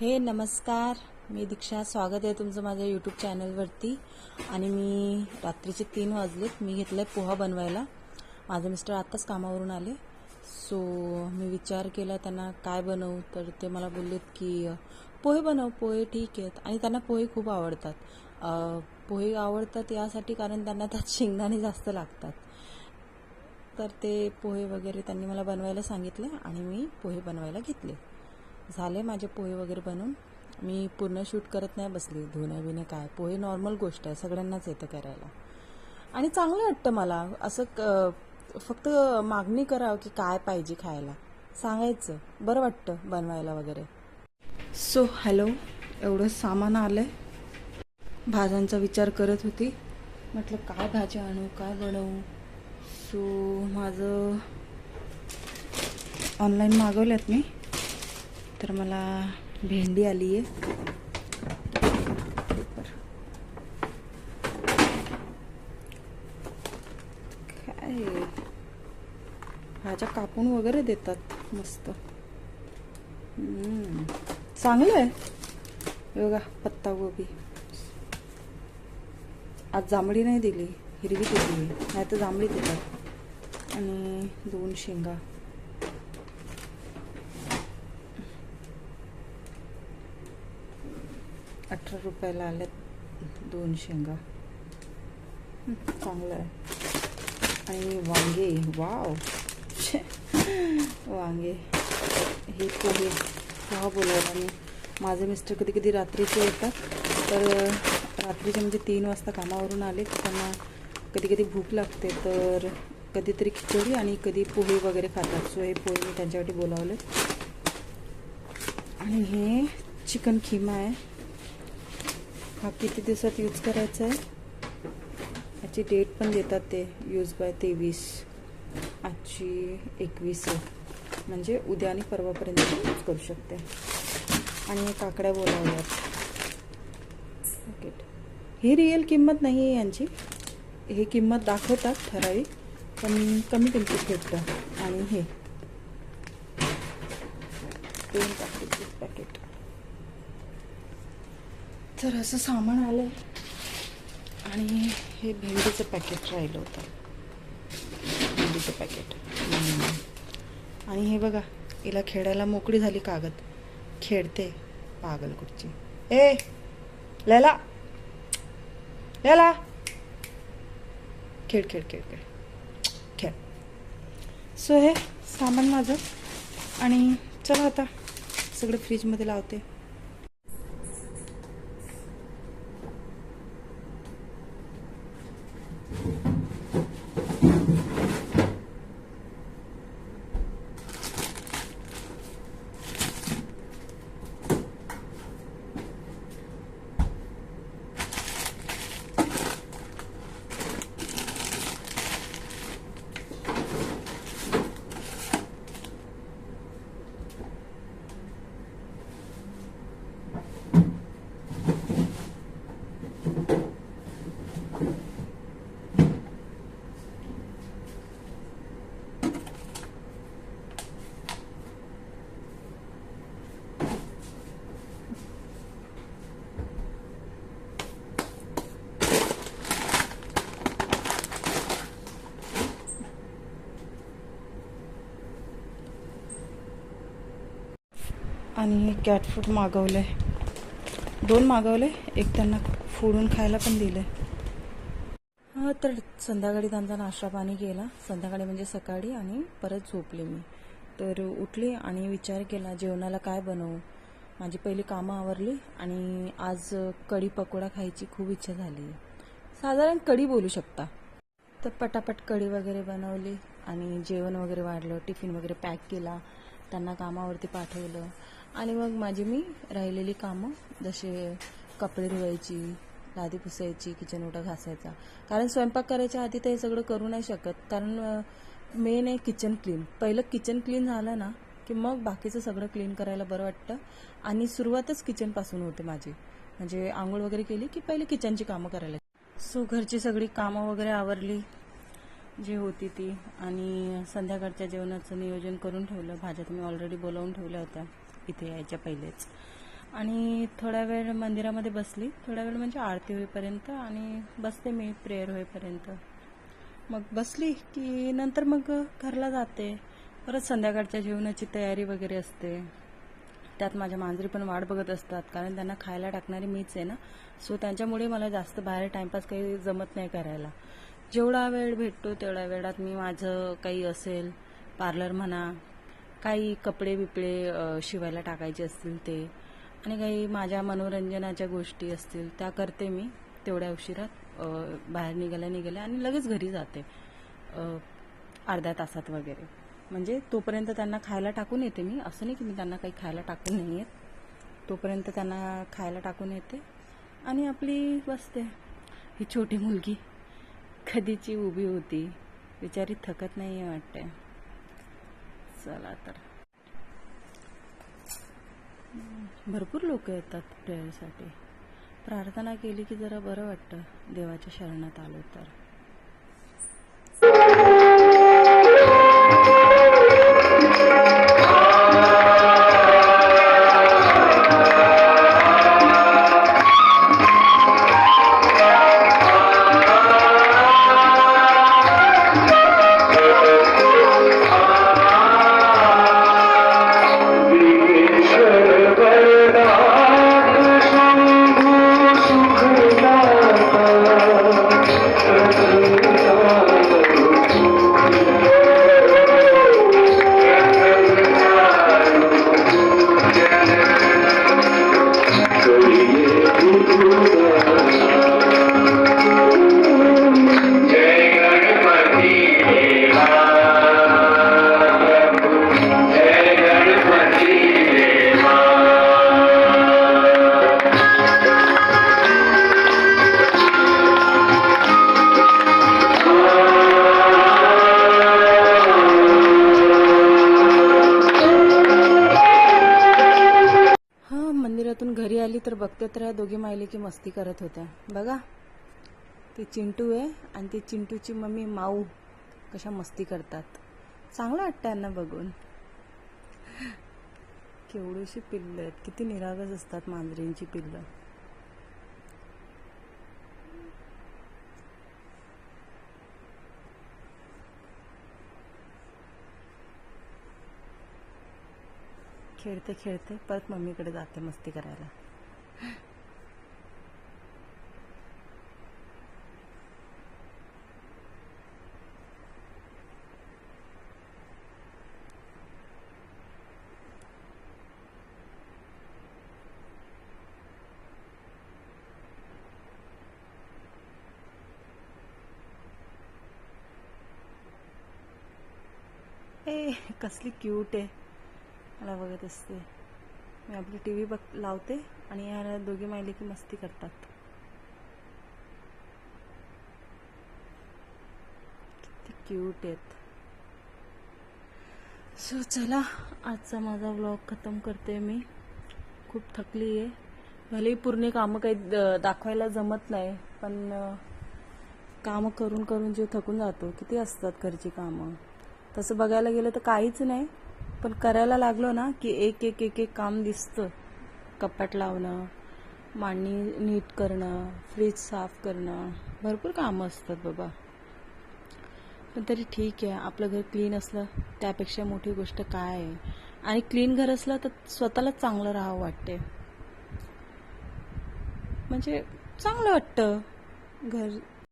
हे नमस्कार. मी दीक्षा. स्वागत आहे तुमचं माझ्या यूट्यूब चॅनलवरती आणि मी रात्रीचे तीन वाजलेत. मी घेतलं आहे पोहा बनवायला. माझे मिस्टर आत्ताच कामावरून आले. सो मी विचार केला त्यांना काय बनवू? तर ते मला बोललेत की पोहे बनव पोहे ठीक आहेत. आणि त्यांना पोहे खूप आवडतात. पोहे आवडतात यासाठी कारण त्यांना त्यात शेंगदाणे जास्त लागतात. तर ते पोहे वगैरे त्यांनी मला बनवायला सांगितले आणि मी पोहे बनवायला घेतले. झाले माझे पोहे वगैरे बनवून. मी पूर्ण शूट करत नाही बसली धुणं बिणं काय. पोहे नॉर्मल गोष्ट आहे सगळ्यांनाच येतं करायला. आणि चांगलं वाटतं मला असं क- फक्त मागणी करावं की काय पाहिजे खायला. सांगायचं बरं वाटतं बनवायला वगैरे. सो हॅलो एवढं सामान आलं आहे भाज्यांचा विचार करत होती. म्हटलं काय भाज्या आणू काय बनवू? सो माझं ऑनलाईन मागवल्यात मी. तर मला भेंडी आली आहे. काय? भाज्या कापून वगैरे देतात मस्त. चांगलं आहे. बघा पत्ता गोबी. आज जांभळी नाही दिली हिरवी दिली. नाही तर जांभळी देतात. आणि दोन शेंगा. अठरा रुपयाला आल्यात. दोन शेंगा. चांगलं आहे. आणि वांगे. वाव. वांगे. हे पोहे. पोहा बोलायला मी माझे मिस्टर कधी कधी रात्रीचे येतात. तर रात्रीचे म्हणजे तीन वाजता कामावरून आले. त्यांना कधी कधी भूक लागते. तर कधीतरी खिचडी आणि कधी पोहे वगैरे खातात. सो हे पोहे मी त्यांच्यासाठी बोलावले आणि हे चिकन खिमा आहे. हा किती दिवसात यूज करायचा आहे? याची डेट पण देतात ते यूज बाय तेवीस. आजची एकवीस आहे. म्हणजे उद्या आणि परवापर्यंत यूज करू शकते. आणि काकड्या बोलावल्यात ही रिअल किंमत नाही आहे यांची. हे किंमत दाखवतात ठराविक पण कमी किमतीत भेटतं. आणि हे. दोन पॅकेट पॅकेट तर असं सामान आलं आणि हे भेंडीचं पॅकेट राहिलं होतं. भेंडीचं पॅकेट आणि हे बघा हिला खेळायला मोकळी झाली कागद. खेळते पागल कुठची ए लैला. लैला. खेळ खेळ खेळ खेळ. खेळ. सो हे सामान माझं. आणि चला आता. सगळं फ्रीजमध्ये लावते. आणि कॅट फूड मागवलं आहे दोन मागवले एक त्यांना फोडून खायला पण दिलं हां तर संध्याकाळी त्यांचा नाश्ता पाणी केला. संध्याकाळी म्हणजे सकाळी आणि परत झोपले मी. तर उठले आणि विचार केला जेवणाला काय बनवू? माझी पहिली कामं आवरली आणि आज कढी पकोडा खायची खूप इच्छा झाली. साधारण कढी बोलू शकता. तर पटापट कढी वगैरे बनवली आणि जेवण वगैरे वाढलं टिफिन वगैरे पॅक केला. त्यांना कामावरती पाठवलं. आणि मग माझी मी राहिलेली कामं जसे कपडे धुवायची लादी पुसायची किचन ओटा घासायचा. कारण स्वयंपाक करायच्या आधी ते हे सगळं करू नाही शकत. कारण मेन आहे किचन क्लीन पहिलं किचन क्लीन झालं ना की मग बाकीचं सगळं क्लीन करायला बरं वाटतं. आणि सुरुवातच किचनपासून होते माझी. म्हणजे आंघोळ वगैरे केली की पहिले किचनची कामं करायला सो घरची सगळी कामं वगैरे आवरली जी होती ती. आणि संध्याकाळच्या जेवणाचं नियोजन करून ठेवलं. भाज्या तुम्ही ऑलरेडी बोलावून ठेवल्या होत्या. इथे यायच्या पहिलेच. आणि थोडा वेळ मंदिरामध्ये बसली. थोडा वेळ म्हणजे आरती होईपर्यंत आणि बसते मी प्रेयर होईपर्यंत. मग बसली की नंतर मग घरला जाते. परत संध्याकाळच्या जेवणाची तयारी वगैरे असते. त्यात माझ्या मांजरी पण वाट बघत असतात. कारण त्यांना खायला टाकणारी मीच आहे ना. सो त्यांच्यामुळे मला जास्त बाहेर टाइमपास काही जमत नाही करायला. जेवढा वेळ भेटतो तेवढ्या वेळात मी माझं काही असेल पार्लर म्हणा काही कपडे बिपडे शिवायला टाकायचे असतील ते आणि काही माझ्या मनोरंजनाच्या गोष्टी असतील त्या करते मी तेवढ्या उशिरात. बाहेर निघाल्या निघाल्या आणि लगेच घरी जाते अर्ध्या तासात वगैरे. म्हणजे तोपर्यंत त्यांना खायला टाकून येते मी. असं नाही की मी त्यांना काही खायला टाकून नाही येत. तोपर्यंत त्यांना खायला टाकून येते आणि आपली बसते. ही छोटी मुलगी कधीची उभी होती बिचारी थकत नाही आहे वाटते चला तर. भरपूर लोक येतात प्रेयरसाठी प्रार्थना केली की जरा बरं वाटतं देवाच्या शरणात आलो तर. तर बघते तर या दोघी मायली की मस्ती करत होत्या. बघा ती चिंटू आहे आणि ती चिंटूची मम्मी माऊ कशा मस्ती करतात. चांगलं वाटतं यांना बघून. केवढीशी पिल्लं आहेत. किती निरागस असतात मांजरींची पिल्लं. खेळते खेळते परत मम्मीकडे जाते मस्ती करायला ए कसली क्यूट आहे. मला बघत असते. मी आपली टी व्ही बघ लावते आणि या दोघी मायली की मस्ती करतात. किती क्यूट आहेत. सो चला आजचा माझा व्लॉग खतम करते मी. खूप थकली आहे. भलेही पूर्ण कामं काही दाखवायला जमत नाही पण कामं करून करून जे थकून जातो किती असतात घरची कामं. तसं बघायला गेलं तर काहीच नाही. पण करायला लागलो ना की एक एक एक एक काम दिसतं. कपाट लावणं मांडणी नीट करणं फ्रीज साफ करणं. भरपूर कामं असतात बाबा. पण तरी ठीक आहे आपलं घर क्लीन असलं त्यापेक्षा मोठी गोष्ट काय आहे? आणि क्लीन घर असलं तर स्वतःलाच चांगलं राहावं वाटते म्हणजे चांगलं वाटतं. घर